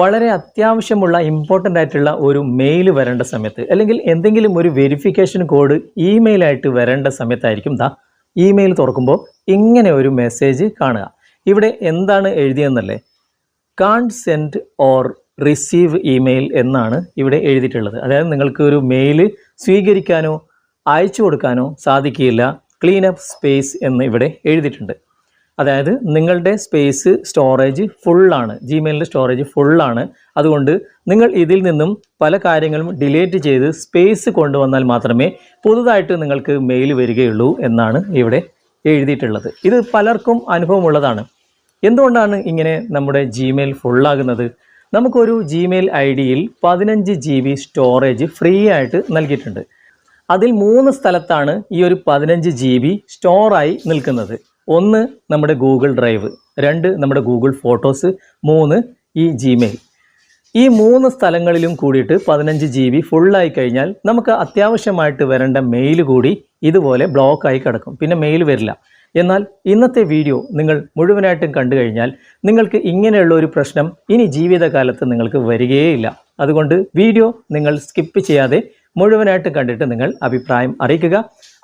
വളരെ അത്യാവശ്യമുള്ള ഇമ്പോർട്ടന്റ് ആയിട്ടുള്ള ഒരു മെയിൽ വരേണ്ട സമയത്ത് അല്ലെങ്കിൽ എന്തെങ്കിലും ഒരു വെരിഫിക്കേഷൻ കോഡ് ഇമെയിലായിട്ട് വരേണ്ട സമയത്തായിരിക്കും ദാ ഇമെയിൽ തുറക്കുമ്പോൾ ഇങ്ങനെ ഒരു മെസ്സേജ് കാണുക. ഇവിടെ എന്താണ് എഴുതിയെന്നല്ലേ? Can't send or receive email എന്നാണ് ഇവിടെ എഴുതിയിട്ടുള്ളത്. അതായത് നിങ്ങൾക്ക് ഒരു മെയിൽ സ്വീകരിക്കാനോ അയച്ചു കൊടുക്കാനോ സാധിക്കില്ല ക്ലീൻ അപ്പ് സ്പേസ് എന്ന് ഇവിടെ എഴുതിയിട്ടുണ്ട്. അതായത് നിങ്ങളുടെ സ്പേസ് സ്റ്റോറേജ് ഫുള്ളാണ് ജിമെയിലിന്റെ സ്റ്റോറേജ് ഫുള്ളാണ് അതുകൊണ്ട് നിങ്ങൾ ഇതിൽ നിന്നും പല കാര്യങ്ങളും ഡിലേറ്റ് ചെയ്ത് സ്പേസ് കൊണ്ടുവന്നാൽ മാത്രമേ പുതുതായിട്ട് നിങ്ങൾക്ക് മെയിൽ വരികയുള്ളൂ എന്നാണ് ഇവിടെ എഴുതിയിട്ടുള്ളത്. ഇത് പലർക്കും അനുഭവമുള്ളതാണ്. എന്തുകൊണ്ടാണ് ഇങ്ങനെ നമ്മുടെ ജിമെയിൽ ഫുള്ളാകുന്നത് നമുക്കൊരു ജിമെയിൽ ഐ ഡിയിൽ പതിനഞ്ച് ജി ബി സ്റ്റോറേജ് ഫ്രീ ആയിട്ട് നൽകിയിട്ടുണ്ട്. അതിൽ മൂന്ന് സ്ഥലത്താണ് ഈ ഒരു പതിനഞ്ച് ജി ബി സ്റ്റോറായി നിൽക്കുന്നത്. ഒന്ന് നമ്മുടെ ഗൂഗിൾ ഡ്രൈവ് രണ്ട് നമ്മുടെ ഗൂഗിൾ ഫോട്ടോസ് മൂന്ന് ഈ ജിമെയിൽ ഈ മൂന്ന് സ്ഥലങ്ങളിലും കൂടിയിട്ട് പതിനഞ്ച് ജി ബി ഫുള്ളായി കഴിഞ്ഞാൽ നമുക്ക് അത്യാവശ്യമായിട്ട് വരേണ്ട മെയിൽ കൂടി ഇതുപോലെ ബ്ലോക്കായി കിടക്കും. പിന്നെ മെയിൽ വരില്ല. എന്നാൽ ഇന്നത്തെ വീഡിയോ നിങ്ങൾ മുഴുവനായിട്ടും കണ്ടു കഴിഞ്ഞാൽ നിങ്ങൾക്ക് ഇങ്ങനെയുള്ള ഒരു പ്രശ്നം ഇനി ജീവിതകാലത്ത് നിങ്ങൾക്ക് വരികയേയില്ല. അതുകൊണ്ട് വീഡിയോ നിങ്ങൾ സ്കിപ്പ് ചെയ്യാതെ മുഴുവനായിട്ട് കണ്ടിട്ട് നിങ്ങൾ അഭിപ്രായം അറിയിക്കുക.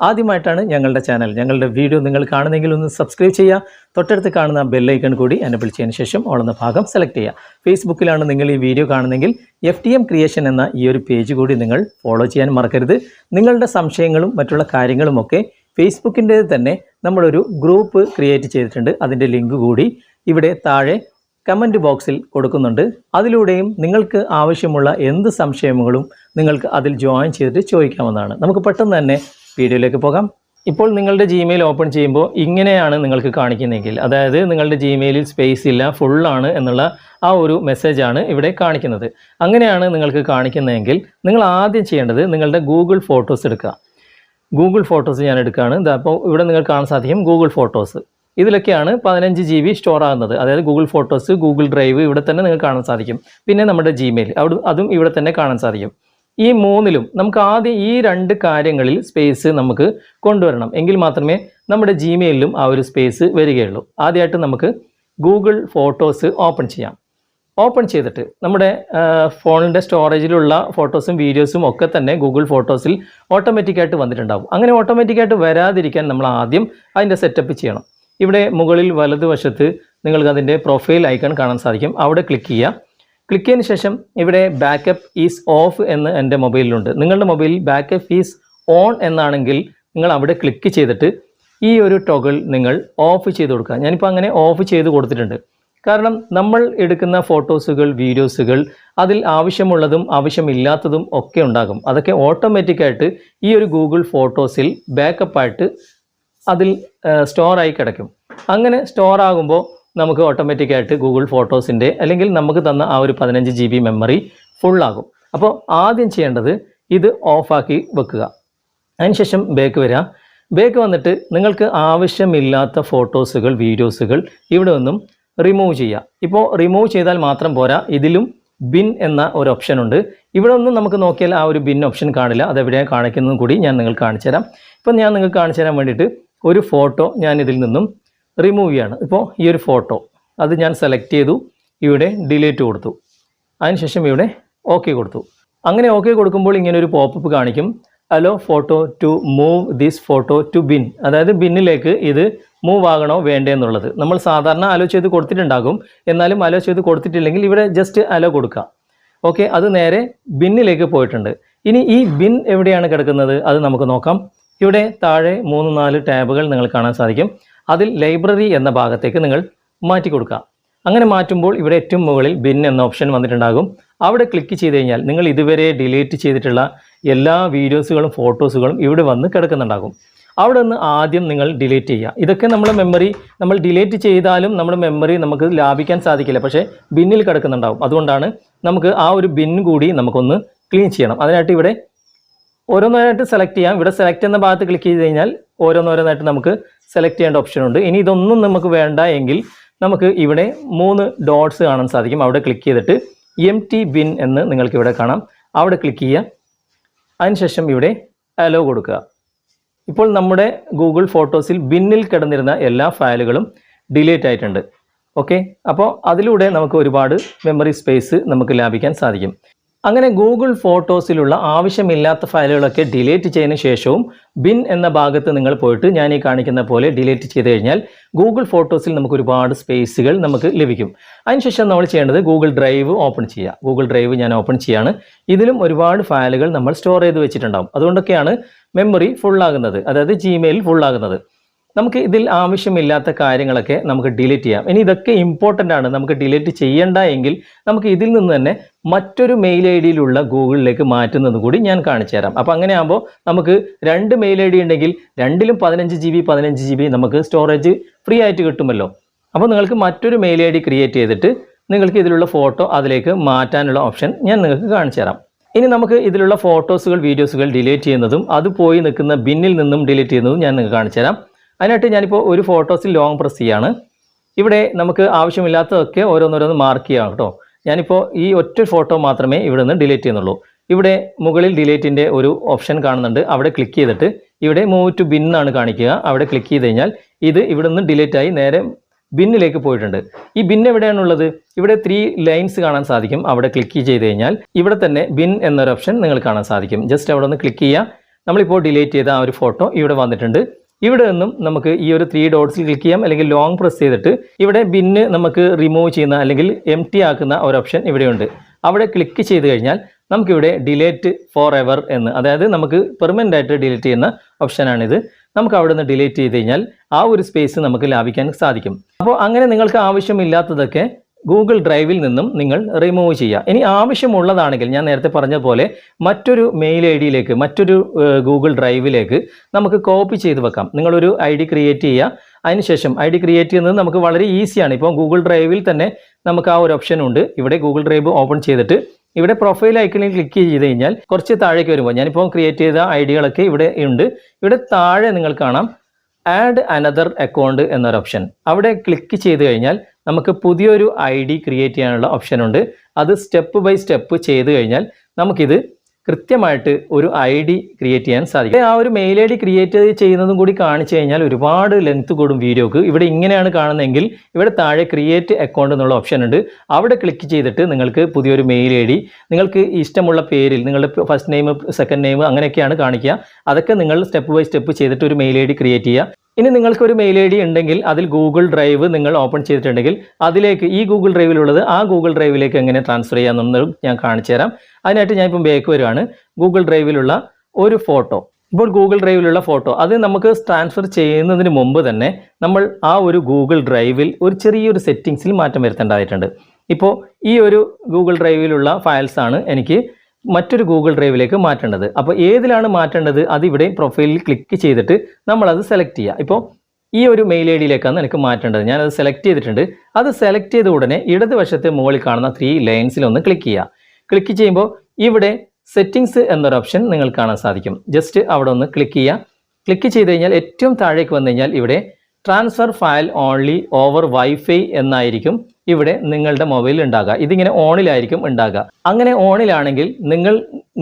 ആദ്യമായിട്ടാണ് ഞങ്ങളുടെ ചാനൽ. ഞങ്ങളുടെ വീഡിയോ നിങ്ങൾ കാണുന്നെങ്കിൽ ഒന്ന് സബ്സ്ക്രൈബ് ചെയ്യുക. തൊട്ടടുത്ത് കാണുന്ന ബെല്ലൈക്കൺ കൂടി എനബിൾ ചെയ്യുന്ന ശേഷം ഓളുന്ന ഭാഗം സെലക്ട് ചെയ്യുക. ഫേസ്ബുക്കിലാണ് നിങ്ങൾ ഈ വീഡിയോ കാണുന്നെങ്കിൽ എഫ് ടി എം ക്രിയേഷൻ എന്ന ഈ ഒരു പേജ് കൂടി നിങ്ങൾ ഫോളോ ചെയ്യാൻ മറക്കരുത്. നിങ്ങളുടെ സംശയങ്ങളും മറ്റുള്ള കാര്യങ്ങളുമൊക്കെ ഫേസ്ബുക്കിന്റെ തന്നെ നമ്മളൊരു ഗ്രൂപ്പ് ക്രിയേറ്റ് ചെയ്തിട്ടുണ്ട്. അതിന്റെ ലിങ്ക് കൂടി ഇവിടെ താഴെ കമന്റ് ബോക്സിൽ കൊടുക്കുന്നുണ്ട്. അതിലൂടെയും നിങ്ങൾക്ക് ആവശ്യമുള്ള എന്ത് സംശയങ്ങളും നിങ്ങൾക്ക് അതിൽ ജോയിൻ ചെയ്തിട്ട് ചോദിക്കാവുന്നതാണ്. നമുക്ക് പെട്ടെന്ന് തന്നെ വീഡിയോയിലേക്ക് പോകാം. ഇപ്പോൾ നിങ്ങളുടെ ജിമെയിൽ ഓപ്പൺ ചെയ്യുമ്പോൾ ഇങ്ങനെയാണ് നിങ്ങൾക്ക് കാണിക്കുന്നതെങ്കിൽ അതായത് നിങ്ങളുടെ ജിമെയിലിൽ സ്പേസ് ഇല്ല ഫുള്ളാണ് എന്നുള്ള ആ ഒരു മെസ്സേജാണ് ഇവിടെ കാണിക്കുന്നത്. അങ്ങനെയാണ് നിങ്ങൾക്ക് കാണിക്കുന്നതെങ്കിൽ നിങ്ങൾ ആദ്യം ചെയ്യേണ്ടത് നിങ്ങളുടെ ഗൂഗിൾ ഫോട്ടോസ് എടുക്കുക. ഗൂഗിൾ ഫോട്ടോസ് ഞാൻ എടുക്കുകയാണ്. അപ്പോൾ ഇവിടെ നിങ്ങൾ കാണാൻ സാധിക്കും ഗൂഗിൾ ഫോട്ടോസ് ഇതിലൊക്കെയാണ് പതിനഞ്ച് ജി ബി സ്റ്റോർ ആകുന്നത്. അതായത് ഗൂഗിൾ ഫോട്ടോസ് ഗൂഗിൾ ഡ്രൈവ് ഇവിടെ തന്നെ നിങ്ങൾക്ക് കാണാൻ സാധിക്കും. പിന്നെ നമ്മുടെ ജിമെയിൽ അവിടെ അതും ഇവിടെ തന്നെ കാണാൻ സാധിക്കും. ഈ മൂന്നിലും നമുക്ക് ആദ്യം ഈ രണ്ട് കാര്യങ്ങളിൽ സ്പേസ് നമുക്ക് കൊണ്ടുവരണം. എങ്കിൽ മാത്രമേ നമ്മുടെ ജിമെയിലും ആ ഒരു സ്പേസ് വരികയുള്ളൂ. ആദ്യമായിട്ട് നമുക്ക് ഗൂഗിൾ ഫോട്ടോസ് ഓപ്പൺ ചെയ്യാം. ഓപ്പൺ ചെയ്തിട്ട് നമ്മുടെ ഫോണിന്റെ സ്റ്റോറേജിലുള്ള ഫോട്ടോസും വീഡിയോസും ഒക്കെ തന്നെ ഗൂഗിൾ ഫോട്ടോസിൽ ഓട്ടോമാറ്റിക്കായിട്ട് വന്നിട്ടുണ്ടാകും അങ്ങനെ ഓട്ടോമാറ്റിക്കായിട്ട് വരാതിരിക്കാൻ നമ്മൾ ആദ്യം അതിന്റെ സെറ്റപ്പ് ചെയ്യണം. ഇവിടെ മുകളിൽ വലതുവശത്ത് നിങ്ങൾക്ക് അതിന്റെ പ്രൊഫൈൽ ഐക്കൺ കാണാൻ സാധിക്കും. അവിടെ ക്ലിക്ക് ചെയ്യുക. ക്ലിക്ക് ചെയ്തതിന് ശേഷം ഇവിടെ ബാക്കപ്പ് ഈസ് ഓഫ് എന്ന് എന്റെ മൊബൈലിലുണ്ട് നിങ്ങളുടെ മൊബൈലിൽ ബാക്കപ്പ് ഈസ് ഓൺ എന്നാണെങ്കിൽ നിങ്ങൾ അവിടെ ക്ലിക്ക് ചെയ്തിട്ട് ഈ ഒരു ടൊകൾ നിങ്ങൾ ഓഫ് ചെയ്ത് കൊടുക്കുക. ഞാനിപ്പോൾ അങ്ങനെ ഓഫ് ചെയ്ത് കൊടുത്തിട്ടുണ്ട്. കാരണം നമ്മൾ എടുക്കുന്ന ഫോട്ടോസുകൾ വീഡിയോസുകൾ അതിൽ ആവശ്യമുള്ളതും ആവശ്യമില്ലാത്തതും ഒക്കെ ഉണ്ടാകും. അതൊക്കെ ഓട്ടോമാറ്റിക്കായിട്ട് ഈ ഒരു ഗൂഗിൾ ഫോട്ടോസിൽ ബാക്കപ്പായിട്ട് അതിൽ സ്റ്റോറായി കിടക്കും. അങ്ങനെ സ്റ്റോർ ആകുമ്പോൾ നമുക്ക് ഓട്ടോമാറ്റിക്കായിട്ട് ഗൂഗിൾ ഫോട്ടോസിന്റെ അല്ലെങ്കിൽ നമുക്ക് തന്ന ആ ഒരു പതിനഞ്ച് ജി ബി മെമ്മറി ഫുള്ളാകും അപ്പോൾ ആദ്യം ചെയ്യേണ്ടത് ഇത് ഓഫാക്കി വെക്കുക. അതിനുശേഷം ബേക്ക് വരിക. ബേക്ക് വന്നിട്ട് നിങ്ങൾക്ക് ആവശ്യമില്ലാത്ത ഫോട്ടോസുകൾ വീഡിയോസുകൾ ഇവിടെ നിന്നും റിമൂവ് ചെയ്യുക ഇപ്പോൾ റിമൂവ് ചെയ്താൽ മാത്രം പോരാ. ഇതിലും ബിൻ എന്ന ഒരു ഓപ്ഷൻ ഉണ്ട്. ഇവിടെ ഒന്നും നമുക്ക് നോക്കിയാൽ ആ ഒരു ബിൻ ഓപ്ഷൻ കാണില്ല. അതെവിടെയാണ് കാണിക്കുന്നതും കൂടി ഞാൻ നിങ്ങൾക്ക് കാണിച്ചു തരാം ഇപ്പം ഞാൻ നിങ്ങൾക്ക് കാണിച്ചു തരാൻ വേണ്ടിയിട്ട് ഒരു ഫോട്ടോ ഞാൻ ഇതിൽ നിന്നും റിമൂവ് ചെയ്യാണ്. ഇപ്പോൾ ഈ ഒരു ഫോട്ടോ അത് ഞാൻ സെലക്ട് ചെയ്തു ഇവിടെ ഡിലീറ്റ് കൊടുത്തു. അതിനുശേഷം ഇവിടെ ഓക്കെ കൊടുത്തു. അങ്ങനെ ഓക്കെ കൊടുക്കുമ്പോൾ ഇങ്ങനെ ഒരു പോപ്പപ്പ് കാണിക്കും. Allow photo to move this photo to bin അതായത് ബിന്നിലേക്ക് ഇത് മൂവ് ആകണോ വേണ്ടേ എന്നുള്ളത്. നമ്മൾ സാധാരണ അലോ ചെയ്ത് കൊടുത്തിട്ടുണ്ടാകും. എന്നാലും അലോ ചെയ്ത് കൊടുത്തിട്ടില്ലെങ്കിൽ ഇവിടെ ജസ്റ്റ് അലോ കൊടുക്കുക ഓക്കെ അത് നേരെ ബിന്നിലേക്ക് പോയിട്ടുണ്ട്. ഇനി ഈ ബിൻ എവിടെയാണ് കിടക്കുന്നത്? അത് നമുക്ക് നോക്കാം. ഇവിടെ താഴെ മൂന്ന് നാല് ടാബുകൾ നിങ്ങൾ കാണാൻ സാധിക്കും. അതിൽ ലൈബ്രറി എന്ന ഭാഗത്തേക്ക് നിങ്ങൾ മാറ്റി കൊടുക്കുക അങ്ങനെ മാറ്റുമ്പോൾ ഇവിടെ ഏറ്റവും മുകളിൽ ബിൻ എന്ന ഓപ്ഷൻ വന്നിട്ടുണ്ടാകും. അവിടെ ക്ലിക്ക് ചെയ്ത് കഴിഞ്ഞാൽ നിങ്ങൾ ഇതുവരെ ഡിലീറ്റ് ചെയ്തിട്ടുള്ള എല്ലാ വീഡിയോസുകളും ഫോട്ടോസുകളും ഇവിടെ വന്ന് കിടക്കുന്നുണ്ടാകും. അവിടെ നിന്ന് ആദ്യം നിങ്ങൾ ഡിലീറ്റ് ചെയ്യുക. ഇതൊക്കെ നമ്മുടെ മെമ്മറി നമ്മൾ ഡിലീറ്റ് ചെയ്താലും നമ്മുടെ മെമ്മറി നമുക്ക് ലാഭിക്കാൻ സാധിക്കില്ല. പക്ഷേ ബിന്നിൽ കിടക്കുന്നുണ്ടാകും. അതുകൊണ്ടാണ് നമുക്ക് ആ ഒരു ബിൻ കൂടി നമുക്കൊന്ന് ക്ലീൻ ചെയ്യണം. അതിനായിട്ട് ഇവിടെ ഓരോന്നോരായിട്ട് സെലക്ട് ചെയ്യാം. ഇവിടെ സെലക്ട് എന്ന ഭാഗത്ത് ക്ലിക്ക് ചെയ്ത് കഴിഞ്ഞാൽ ഓരോന്നോരോന്നായിട്ട് നമുക്ക് സെലക്ട് ചെയ്യേണ്ട ഓപ്ഷൻ ഉണ്ട്. ഇനി ഇതൊന്നും നമുക്ക് വേണ്ട എങ്കിൽ നമുക്ക് ഇവിടെ മൂന്ന് ഡോട്ട്സ് കാണാൻ സാധിക്കും. അവിടെ ക്ലിക്ക് ചെയ്തിട്ട് എം ടി ബിൻ എന്ന് നിങ്ങൾക്ക് ഇവിടെ കാണാം. അവിടെ ക്ലിക്ക് ചെയ്യുക. അതിനുശേഷം ഇവിടെ അലോ കൊടുക്കുക. ഇപ്പോൾ നമ്മുടെ ഗൂഗിൾ ഫോട്ടോസിൽ ബിന്നിൽ കിടന്നിരുന്ന എല്ലാ ഫയലുകളും ഡിലീറ്റ് ആയിട്ടുണ്ട്. ഓക്കെ അപ്പോൾ അതിലൂടെ നമുക്ക് ഒരുപാട് മെമ്മറി സ്പേസ് നമുക്ക് ലാഭിക്കാൻ സാധിക്കും. അങ്ങനെ ഗൂഗിൾ ഫോട്ടോസിലുള്ള ആവശ്യമില്ലാത്ത ഫയലുകളൊക്കെ ഡിലീറ്റ് ചെയ്തതിന് ശേഷവും ബിൻ എന്ന ഭാഗത്ത് നിങ്ങൾ പോയിട്ട് ഞാൻ ഈ കാണിക്കുന്ന പോലെ ഡിലീറ്റ് ചെയ്ത് കഴിഞ്ഞാൽ ഗൂഗിൾ ഫോട്ടോസിൽ നമുക്ക് ഒരുപാട് സ്പേസുകൾ നമുക്ക് ലഭിക്കും. അതിനുശേഷം നമ്മൾ ചെയ്യേണ്ടത് ഗൂഗിൾ ഡ്രൈവ് ഓപ്പൺ ചെയ്യുക. ഗൂഗിൾ ഡ്രൈവ് ഞാൻ ഓപ്പൺ ചെയ്യാണ്. ഇതിലും ഒരുപാട് ഫയലുകൾ നമ്മൾ സ്റ്റോർ ചെയ്ത് വെച്ചിട്ടുണ്ടാകും അതുകൊണ്ടൊക്കെയാണ് മെമ്മറി ഫുള്ളാകുന്നത് അതായത് ജിമെയിൽ ഫുള്ളാകുന്നത് നമുക്ക് ഇതിൽ ആവശ്യമില്ലാത്ത കാര്യങ്ങളൊക്കെ നമുക്ക് ഡിലീറ്റ് ചെയ്യാം. ഇനി ഇതൊക്കെ ഇമ്പോർട്ടന്റ് ആണ്. നമുക്ക് ഡിലീറ്റ് ചെയ്യേണ്ട എങ്കിൽ നമുക്ക് ഇതിൽ നിന്ന് തന്നെ മറ്റൊരു മെയിൽ ഐ ഡിയിലുള്ള ഗൂഗിളിലേക്ക് മാറ്റുന്നത് കൂടി ഞാൻ കാണിച്ചു തരാം. അപ്പോൾ അങ്ങനെ ആകുമ്പോൾ നമുക്ക് രണ്ട് മെയിൽ ഐ ഡി ഉണ്ടെങ്കിൽ രണ്ടിലും പതിനഞ്ച് ജി ബി പതിനഞ്ച് ജി ബി നമുക്ക് സ്റ്റോറേജ് ഫ്രീ ആയിട്ട് കിട്ടുമല്ലോ. അപ്പോൾ നിങ്ങൾക്ക് മറ്റൊരു മെയിൽ ഐ ഡി ക്രിയേറ്റ് ചെയ്തിട്ട് നിങ്ങൾക്ക് ഇതിലുള്ള ഫോട്ടോ അതിലേക്ക് മാറ്റാനുള്ള ഓപ്ഷൻ ഞാൻ നിങ്ങൾക്ക് കാണിച്ചു തരാം. ഇനി നമുക്ക് ഇതിലുള്ള ഫോട്ടോസുകൾ വീഡിയോസുകൾ ഡിലീറ്റ് ചെയ്യുന്നതും അത് പോയി നിൽക്കുന്ന ബിന്നിൽ നിന്നും ഡിലീറ്റ് ചെയ്യുന്നതും ഞാൻ നിങ്ങൾക്ക് കാണിച്ചു തരാം. അതിനായിട്ട് ഞാനിപ്പോൾ ഒരു ഫോട്ടോസിൽ ലോങ് പ്രസ് ചെയ്യാണ്. ഇവിടെ നമുക്ക് ആവശ്യമില്ലാത്തതൊക്കെ ഓരോന്നോരോന്ന് മാർക്ക് ചെയ്യാം കേട്ടോ. ഞാനിപ്പോൾ ഈ ഒറ്റ ഫോട്ടോ മാത്രമേ ഇവിടെ നിന്ന് ഡിലീറ്റ് ചെയ്യുന്നുള്ളൂ. ഇവിടെ മുകളിൽ ഡിലീറ്റിന്റെ ഒരു ഓപ്ഷൻ കാണുന്നുണ്ട്. അവിടെ ക്ലിക്ക് ചെയ്തിട്ട് ഇവിടെ മൂവ് ടു ബിൻ ആണ് കാണിക്കുക. അവിടെ ക്ലിക്ക് ചെയ്ത് കഴിഞ്ഞാൽ ഇത് ഇവിടെ നിന്ന് ഡിലീറ്റ് ആയി നേരെ ബിന്നിലേക്ക് പോയിട്ടുണ്ട്. ഈ ബിൻ എവിടെയാണുള്ളത്? ഇവിടെ ത്രീ ലൈൻസ് കാണാൻ സാധിക്കും. അവിടെ ക്ലിക്ക് ചെയ്ത് കഴിഞ്ഞാൽ ഇവിടെ തന്നെ ബിൻ എന്നൊരു ഓപ്ഷൻ നിങ്ങൾ കാണാൻ സാധിക്കും. ജസ്റ്റ് അവിടെ ഒന്ന് ക്ലിക്ക് ചെയ്യുക. നമ്മളിപ്പോൾ ഡിലീറ്റ് ചെയ്ത ആ ഒരു ഫോട്ടോ ഇവിടെ വന്നിട്ടുണ്ട്. ഇവിടെ നിന്നും നമുക്ക് ഈ ഒരു ത്രീ ഡോട്ട്സിൽ ക്ലിക്ക് ചെയ്യാം. അല്ലെങ്കിൽ ലോങ് പ്രസ് ചെയ്തിട്ട് ഇവിടെ ബിന്ന് നമുക്ക് റിമൂവ് ചെയ്യുന്ന അല്ലെങ്കിൽ എം ആക്കുന്ന ഒരു ഓപ്ഷൻ ഇവിടെയുണ്ട്. അവിടെ ക്ലിക്ക് ചെയ്ത് കഴിഞ്ഞാൽ നമുക്കിവിടെ ഡിലേറ്റ് ഫോർ എവർ എന്ന് അതായത് നമുക്ക് പെർമനന്റ് ആയിട്ട് ഡിലീറ്റ് ചെയ്യുന്ന ഓപ്ഷനാണിത് നമുക്ക് അവിടെ നിന്ന് ഡിലീറ്റ് ചെയ്ത് കഴിഞ്ഞാൽ ആ ഒരു സ്പേസ് നമുക്ക് ലാഭിക്കാൻ സാധിക്കും. അപ്പോൾ അങ്ങനെ നിങ്ങൾക്ക് ആവശ്യമില്ലാത്തതൊക്കെ ഗൂഗിൾ ഡ്രൈവിൽ നിന്നും നിങ്ങൾ റിമൂവ് ചെയ്യുക. ഇനി ആവശ്യമുള്ളതാണെങ്കിൽ ഞാൻ നേരത്തെ പറഞ്ഞ പോലെ മറ്റൊരു മെയിൽ ഐ ഡിയിലേക്ക് മറ്റൊരു ഗൂഗിൾ ഡ്രൈവിലേക്ക് നമുക്ക് കോപ്പി ചെയ്ത് വെക്കാം. നിങ്ങളൊരു ഐ ഡി ക്രിയേറ്റ് ചെയ്യുക. അതിനുശേഷം ഐ ഡി ക്രിയേറ്റ് ചെയ്യുന്നത് നമുക്ക് വളരെ ഈസിയാണ് ഇപ്പോൾ ഗൂഗിൾ ഡ്രൈവിൽ തന്നെ നമുക്ക് ആ ഒരു ഓപ്ഷൻ ഉണ്ട്. ഇവിടെ ഗൂഗിൾ ഡ്രൈവ് ഓപ്പൺ ചെയ്തിട്ട് ഇവിടെ പ്രൊഫൈൽ ഐക്കണിൽ ക്ലിക്ക് ചെയ്ത് കഴിഞ്ഞാൽ കുറച്ച് താഴേക്ക് വരുമ്പോൾ ഞാനിപ്പോൾ ക്രിയേറ്റ് ചെയ്ത ഐഡികളൊക്കെ ഇവിടെ ഉണ്ട്. ഇവിടെ താഴെ നിങ്ങൾ കാണാം ആഡ് അനദർ അക്കൗണ്ട് എന്നൊരു ഓപ്ഷൻ അവിടെ ക്ലിക്ക് ചെയ്ത് കഴിഞ്ഞാൽ നമുക്ക് പുതിയൊരു ഐ ഡി ക്രിയേറ്റ് ചെയ്യാനുള്ള ഓപ്ഷൻ ഉണ്ട്. അത് സ്റ്റെപ്പ് ബൈ സ്റ്റെപ്പ് ചെയ്ത് കഴിഞ്ഞാൽ നമുക്കിത് കൃത്യമായിട്ട് ഒരു ഐ ഡി ക്രിയേറ്റ് ചെയ്യാൻ സാധിക്കും. ആ ഒരു മെയിൽ ഐ ഡി ക്രിയേറ്റ് ചെയ്യുന്നതും കൂടി കാണിച്ചു കഴിഞ്ഞാൽ ഒരുപാട് ലെങ്ത് കൂടും വീഡിയോക്ക് ഇവിടെ ഇങ്ങനെയാണ് കാണുന്നതെങ്കിൽ ഇവിടെ താഴെ ക്രിയേറ്റ് അക്കൗണ്ട് എന്നുള്ള ഓപ്ഷൻ ഉണ്ട്. അവിടെ ക്ലിക്ക് ചെയ്തിട്ട് നിങ്ങൾക്ക് പുതിയൊരു മെയിൽ ഐ ഡി നിങ്ങൾക്ക് ഇഷ്ടമുള്ള പേരിൽ നിങ്ങളുടെ ഫസ്റ്റ് നെയിം സെക്കൻഡ് നെയിം അങ്ങനെയൊക്കെയാണ് കാണിക്കുക. അതൊക്കെ നിങ്ങൾ സ്റ്റെപ്പ് ബൈ സ്റ്റെപ്പ് ചെയ്തിട്ട് ഒരു മെയിൽ ഐ ഡി ക്രിയേറ്റ് ചെയ്യുക. ഇനി നിങ്ങൾക്ക് ഒരു മെയിൽ ഐ ഡി ഉണ്ടെങ്കിൽ അതിൽ ഗൂഗിൾ ഡ്രൈവ് നിങ്ങൾ ഓപ്പൺ ചെയ്തിട്ടുണ്ടെങ്കിൽ അതിലേക്ക് ഈ ഗൂഗിൾ ഡ്രൈവിലുള്ളത് ആ ഗൂഗിൾ ഡ്രൈവിലേക്ക് എങ്ങനെ ട്രാൻസ്ഫർ ചെയ്യാമെന്ന് ഞാൻ കാണിച്ചു തരാം. അതിനായിട്ട് ഞാൻ ഇപ്പം ബേക്ക് വരുവാണ്. ഗൂഗിൾ ഡ്രൈവിലുള്ള ഒരു ഫോട്ടോ ഇപ്പോൾ ഗൂഗിൾ ഡ്രൈവിലുള്ള ഫോട്ടോ അത് നമുക്ക് ട്രാൻസ്ഫർ ചെയ്യുന്നതിന് മുമ്പ് തന്നെ നമ്മൾ ആ ഒരു ഗൂഗിൾ ഡ്രൈവിൽ ഒരു ചെറിയൊരു സെറ്റിങ്സിൽ മാറ്റം വരുത്തേണ്ടതായിട്ടുണ്ട്. ഇപ്പോൾ ഈ ഒരു ഗൂഗിൾ ഡ്രൈവിലുള്ള ഫയൽസാണ് എനിക്ക് മറ്റൊരു ഗൂഗിൾ ഡ്രൈവിലേക്ക് മാറ്റേണ്ടത്. അപ്പോൾ ഏതിലാണ് മാറ്റേണ്ടത്? അത് ഇവിടെ പ്രൊഫൈലിൽ ക്ലിക്ക് ചെയ്തിട്ട് നമ്മളത് സെലക്ട് ചെയ്യുക. ഇപ്പോൾ ഈ ഒരു മെയിൽ ഐ ഡിയിലേക്കാണ് എനിക്ക് മാറ്റേണ്ടത്. ഞാനത് സെലക്ട് ചെയ്തിട്ടുണ്ട്. അത് സെലക്ട് ചെയ്ത ഉടനെ ഇടതുവശത്തെ മുകളിൽ കാണുന്ന ത്രീ ലൈൻസിൽ ഒന്ന് ക്ലിക്ക് ചെയ്യുക. ക്ലിക്ക് ചെയ്യുമ്പോൾ ഇവിടെ സെറ്റിങ്സ് എന്നൊരു ഓപ്ഷൻ നിങ്ങൾ കാണാൻ സാധിക്കും. ജസ്റ്റ് അവിടെ ഒന്ന് ക്ലിക്ക് ചെയ്യുക. ക്ലിക്ക് ചെയ്ത് കഴിഞ്ഞാൽ ഏറ്റവും താഴേക്ക് വന്നു കഴിഞ്ഞാൽ ഇവിടെ transfer file only over wifi എന്നായിരിക്കും ഇവിടെ നിങ്ങളുടെ മൊബൈലിൽ ഉണ്ടാകുക ഇതിങ്ങനെ ഓണിലായിരിക്കും ഉണ്ടാകുക അങ്ങനെ ഓണിലാണെങ്കിൽ നിങ്ങൾ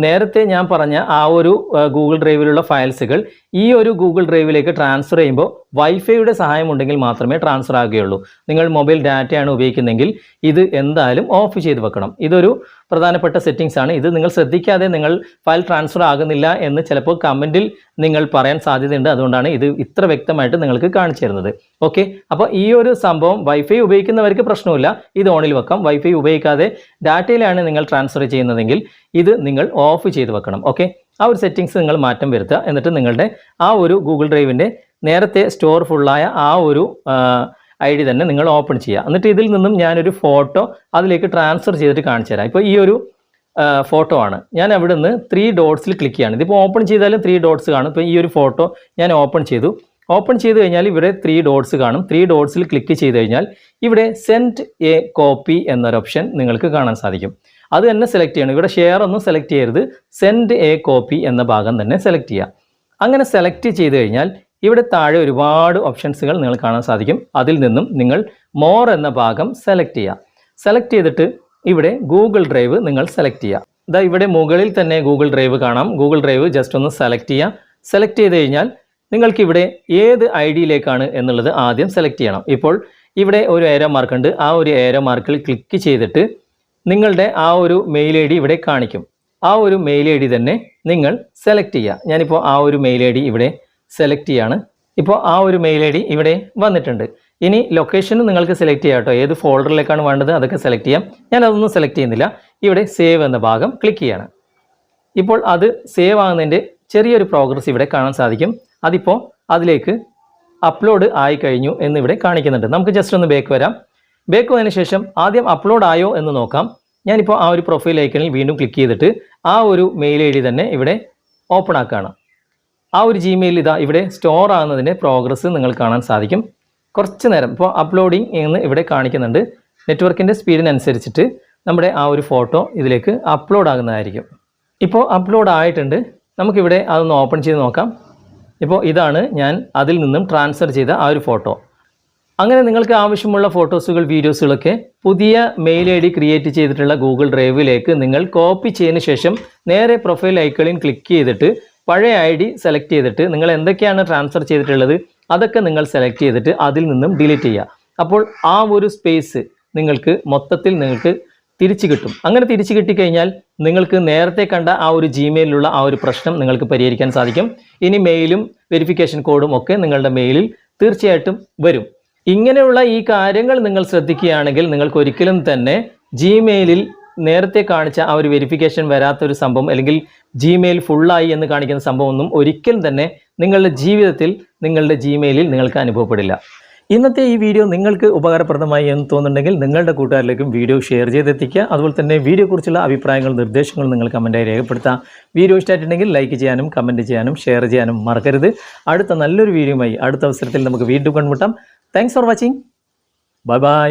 നേരത്തെ ഞാൻ പറഞ്ഞ ആ ഒരു ഗൂഗിൾ ഡ്രൈവിലുള്ള ഫയൽസുകൾ ഈ ഒരു ഗൂഗിൾ ഡ്രൈവിലേക്ക് ട്രാൻസ്ഫർ ചെയ്യുമ്പോൾ വൈഫൈയുടെ സഹായം ഉണ്ടെങ്കിൽ മാത്രമേ ട്രാൻസ്ഫർ ആകുകയുള്ളൂ. നിങ്ങൾ മൊബൈൽ ഡാറ്റയാണ് ഉപയോഗിക്കുന്നതെങ്കിൽ ഇത് എന്തായാലും ഓഫ് ചെയ്ത് വെക്കണം. ഇതൊരു പ്രധാനപ്പെട്ട സെറ്റിങ്സ് ആണ്. ഇത് നിങ്ങൾ ശ്രദ്ധിക്കാതെ നിങ്ങൾ ഫയൽ ട്രാൻസ്ഫർ ആകുന്നില്ല എന്ന് ചിലപ്പോൾ കമന്റിൽ നിങ്ങൾ പറയാൻ സാധ്യതയുണ്ട്. അതുകൊണ്ടാണ് ഇത് ഇത്ര വ്യക്തമായിട്ട് നിങ്ങൾക്ക് കാണിച്ചു തരുന്നത്. ഓക്കെ അപ്പോൾ ഈ ഒരു സംഭവം വൈഫൈ ഉപയോഗിക്കുന്നവർക്ക് പ്രശ്നമില്ല. ഇത് ഓണിൽ വെക്കാം. വൈഫൈ ഉപയോഗിക്കാതെ ഡാറ്റയിലാണ് നിങ്ങൾ ട്രാൻസ്ഫർ ചെയ്യുന്നതെങ്കിൽ ഇത് നിങ്ങൾ ഓഫ് ചെയ്ത് വെക്കണം ഓക്കെ ആ ഒരു സെറ്റിങ്സ് നിങ്ങൾ മാറ്റം വരുത്തുക. എന്നിട്ട് നിങ്ങളുടെ ആ ഒരു ഗൂഗിൾ ഡ്രൈവിന്റെ നേരത്തെ സ്റ്റോർ ഫുള്ളായ ആ ഒരു ഐ ഡി തന്നെ നിങ്ങൾ ഓപ്പൺ ചെയ്യുക. എന്നിട്ട് ഇതിൽ നിന്നും ഞാനൊരു ഫോട്ടോ അതിലേക്ക് ട്രാൻസ്ഫർ ചെയ്തിട്ട് കാണിച്ചു തരാം. ഇപ്പോൾ ഈ ഒരു ഫോട്ടോ ആണ്. ഞാൻ അവിടെ നിന്ന് ത്രീ ഡോട്ട്സിൽ ക്ലിക്ക് ചെയ്യാണ്. ഇതിപ്പോൾ ഓപ്പൺ ചെയ്താലും ത്രീ ഡോട്ട്സ് കാണും. ഇപ്പോൾ ഈ ഒരു ഫോട്ടോ ഞാൻ ഓപ്പൺ ചെയ്തു. ഓപ്പൺ ചെയ്ത് കഴിഞ്ഞാൽ ഇവിടെ ത്രീ ഡോട്ട്സ് കാണും. ത്രീ ഡോട്ട്സിൽ ക്ലിക്ക് ചെയ്ത് കഴിഞ്ഞാൽ ഇവിടെ സെന്റ് എ കോപ്പി എന്നൊരു ഓപ്ഷൻ നിങ്ങൾക്ക് കാണാൻ സാധിക്കും. അത് തന്നെ സെലക്ട് ചെയ്യണം. ഇവിടെ ഷെയർ ഒന്നും സെലക്ട് ചെയ്യരുത്. സെൻഡ് എ കോപ്പി എന്ന ഭാഗം തന്നെ സെലക്ട് ചെയ്യുക. അങ്ങനെ സെലക്ട് ചെയ്ത് കഴിഞ്ഞാൽ ഇവിടെ താഴെ ഒരുപാട് ഓപ്ഷൻസുകൾ നിങ്ങൾ കാണാൻ സാധിക്കും. അതിൽ നിന്നും നിങ്ങൾ മോർ എന്ന ഭാഗം സെലക്ട് ചെയ്യുക. സെലക്ട് ചെയ്തിട്ട് ഇവിടെ ഗൂഗിൾ ഡ്രൈവ് നിങ്ങൾ സെലക്ട് ചെയ്യുക. ഇതാ ഇവിടെ മുകളിൽ തന്നെ ഗൂഗിൾ ഡ്രൈവ് കാണാം. ഗൂഗിൾ ഡ്രൈവ് ജസ്റ്റ് ഒന്ന് സെലക്ട് ചെയ്യുക. സെലക്ട് ചെയ്ത് കഴിഞ്ഞാൽ നിങ്ങൾക്കിവിടെ ഏത് ഐ ഡിയിലേക്കാണ് എന്നുള്ളത് ആദ്യം സെലക്ട് ചെയ്യണം. ഇപ്പോൾ ഇവിടെ ഒരു ഏരോ മാർക്ക് ഉണ്ട്. ആ ഒരു ഏരോ മാർക്കിൽ ക്ലിക്ക് ചെയ്തിട്ട് നിങ്ങളുടെ ആ ഒരു മെയിൽ ഐ ഡി ഇവിടെ കാണിക്കും. ആ ഒരു മെയിൽ ഐ ഡി തന്നെ നിങ്ങൾ സെലക്ട് ചെയ്യുക. ഞാനിപ്പോൾ ആ ഒരു മെയിൽ ഐ ഡി ഇവിടെ സെലക്ട് ചെയ്യാണ്. ഇപ്പോൾ ആ ഒരു മെയിൽ ഐ ഡി ഇവിടെ വന്നിട്ടുണ്ട്. ഇനി ലൊക്കേഷൻ നിങ്ങൾക്ക് സെലക്ട് ചെയ്യാം കേട്ടോ. ഏത് ഫോൾഡറിലേക്കാണ് വേണ്ടത് അതൊക്കെ സെലക്ട് ചെയ്യാം. ഞാൻ അതൊന്നും സെലക്ട് ചെയ്യുന്നില്ല. ഇവിടെ സേവ് എന്ന ഭാഗം ക്ലിക്ക് ചെയ്യാണ്. ഇപ്പോൾ അത് സേവ് ആകുന്നതിന്റെ ചെറിയൊരു പ്രോഗ്രസ് ഇവിടെ കാണാൻ സാധിക്കും. അതിപ്പോൾ അതിലേക്ക് അപ്ലോഡ് ആയി കഴിഞ്ഞു എന്ന് ഇവിടെ കാണിക്കുന്നുണ്ട്. നമുക്ക് ജസ്റ്റ് ഒന്ന് ബേക്ക് വരാം. ബേക്ക് വന്നതിന് ശേഷം ആദ്യം അപ്ലോഡ് ആയോ എന്ന് നോക്കാം. ഞാനിപ്പോൾ ആ ഒരു പ്രൊഫൈൽ ഐക്കണിൽ വീണ്ടും ക്ലിക്ക് ചെയ്തിട്ട് ആ ഒരു മെയിൽ ഐ ഡി തന്നെ ഇവിടെ ഓപ്പൺ ആക്കുകയാണ് ആ ഒരു ജിമെയിൽ ഇതാ ഇവിടെ സ്റ്റോർ ആകുന്നതിന്റെ പ്രോഗ്രസ് നിങ്ങൾ കാണാൻ സാധിക്കും. കുറച്ച് നേരം ഇപ്പോൾ അപ്ലോഡിങ് എന്ന് ഇവിടെ കാണിക്കുന്നുണ്ട്. നെറ്റ്വർക്കിന്റെ സ്പീഡിനനുസരിച്ചിട്ട് നമ്മുടെ ആ ഒരു ഫോട്ടോ ഇതിലേക്ക് അപ്ലോഡ് ആകുന്നതായിരിക്കും. ഇപ്പോൾ അപ്ലോഡ് ആയിട്ടുണ്ട്. നമുക്കിവിടെ അതൊന്ന് ഓപ്പൺ ചെയ്ത് നോക്കാം. ഇപ്പോൾ ഇതാണ് ഞാൻ അതിൽ നിന്നും ട്രാൻസ്ഫർ ചെയ്ത ആ ഒരു ഫോട്ടോ അങ്ങനെ നിങ്ങൾക്ക് ആവശ്യമുള്ള ഫോട്ടോസുകൾ വീഡിയോസുകളൊക്കെ പുതിയ മെയിൽ ഐ ഡി ക്രിയേറ്റ് ചെയ്തിട്ടുള്ള ഗൂഗിൾ ഡ്രൈവിലേക്ക് നിങ്ങൾ കോപ്പി ചെയ്തതിന് ശേഷം നേരെ പ്രൊഫൈൽ ഐക്കണിൽ ക്ലിക്ക് ചെയ്തിട്ട് പഴയ ഐ ഡി സെലക്ട് ചെയ്തിട്ട് നിങ്ങൾ എന്തൊക്കെയാണ് ട്രാൻസ്ഫർ ചെയ്തിട്ടുള്ളത് അതൊക്കെ നിങ്ങൾ സെലക്ട് ചെയ്തിട്ട് അതിൽ നിന്നും ഡിലീറ്റ് ചെയ്യുക. അപ്പോൾ ആ ഒരു സ്പേസ് നിങ്ങൾക്ക് മൊത്തത്തിൽ നിങ്ങൾക്ക് തിരിച്ചു കിട്ടും. അങ്ങനെ തിരിച്ചു കിട്ടിക്കഴിഞ്ഞാൽ നിങ്ങൾക്ക് നേരത്തെ കണ്ട ആ ഒരു ജിമെയിലുള്ള ആ ഒരു പ്രശ്നം നിങ്ങൾക്ക് പരിഹരിക്കാൻ സാധിക്കും. ഇനി മെയിലും വെരിഫിക്കേഷൻ കോഡും ഒക്കെ നിങ്ങളുടെ മെയിലിൽ തീർച്ചയായിട്ടും വരും. ഇങ്ങനെയുള്ള ഈ കാര്യങ്ങൾ നിങ്ങൾ ശ്രദ്ധിക്കുകയാണെങ്കിൽ നിങ്ങൾക്ക് ഒരിക്കലും തന്നെ ജിമെയിലിൽ നേരത്തെ കാണിച്ച ആ ഒരു വെരിഫിക്കേഷൻ വരാത്തൊരു സംഭവം അല്ലെങ്കിൽ ജിമെയിൽ ഫുള്ളായി എന്ന് കാണിക്കുന്ന സംഭവം ഒന്നും ഒരിക്കലും തന്നെ നിങ്ങളുടെ ജീവിതത്തിൽ നിങ്ങളുടെ ജിമെയിലിൽ നിങ്ങൾക്ക് അനുഭവപ്പെടില്ല. ഇന്നത്തെ ഈ വീഡിയോ നിങ്ങൾക്ക് ഉപകാരപ്രദമായി എന്ന് തോന്നുന്നുണ്ടെങ്കിൽ നിങ്ങളുടെ കൂട്ടുകാരിലേക്കും വീഡിയോ ഷെയർ ചെയ്തെത്തിക്കുക. അതുപോലെ തന്നെ വീഡിയോയെക്കുറിച്ചുള്ള അഭിപ്രായങ്ങൾ നിർദ്ദേശങ്ങൾ നിങ്ങൾ കമന്റായി രേഖപ്പെടുത്താം വീഡിയോ ഇഷ്ടമായിട്ടുണ്ടെങ്കിൽ ലൈക്ക് ചെയ്യാനും കമന്റ് ചെയ്യാനും ഷെയർ ചെയ്യാനും മറക്കരുത്. അടുത്ത നല്ലൊരു വീഡിയോയുമായി അടുത്ത അവസരത്തിൽ നമുക്ക് വീണ്ടും കണ്ടുമുട്ടാം. Thanks for watching bye bye